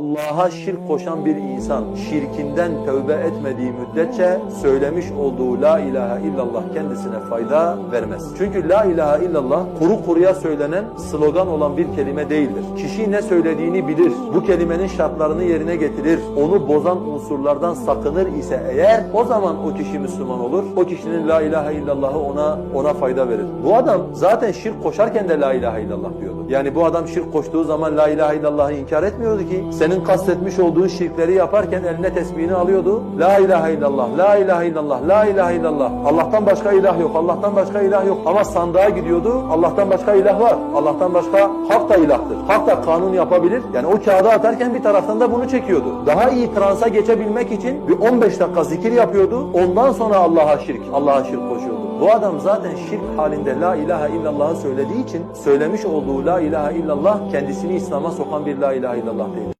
Allah'a şirk koşan bir insan şirkinden tövbe etmediği müddetçe söylemiş olduğu la ilahe illallah kendisine fayda vermez. Çünkü la ilahe illallah kuru kuruya söylenen slogan olan bir kelime değildir. Kişi ne söylediğini bilir, bu kelimenin şartlarını yerine getirir, onu bozan unsurlardan sakınır ise eğer o zaman o kişi Müslüman olur. O kişinin la ilahe illallahı ona ona fayda verir. Bu adam zaten şirk koşarken de la ilahe illallah diyordu. Yani bu adam şirk koştuğu zaman la ilahe illallahı inkar etmiyordu ki. Senin kastetmiş olduğun şirkleri yaparken eline tesbihini alıyordu. La ilahe illallah, la ilahe illallah, la ilahe illallah. Allah'tan başka ilah yok, Allah'tan başka ilah yok. Ama sandığa gidiyordu. Allah'tan başka ilah var. Allah'tan başka hak da ilahtır. Hak da kanun yapabilir. Yani o kağıda atarken bir taraftan da bunu çekiyordu. Daha iyi transa geçebilmek için bir 15 dakika zikir yapıyordu. Ondan sonra Allah'a şirk, Allah'a şirk koşuyordu. Bu adam zaten şirk halinde la ilahe illallah'ı söylediği için söylemiş olduğu la ilahe illallah kendisini İslam'a sokan bir la ilahe illallah değil.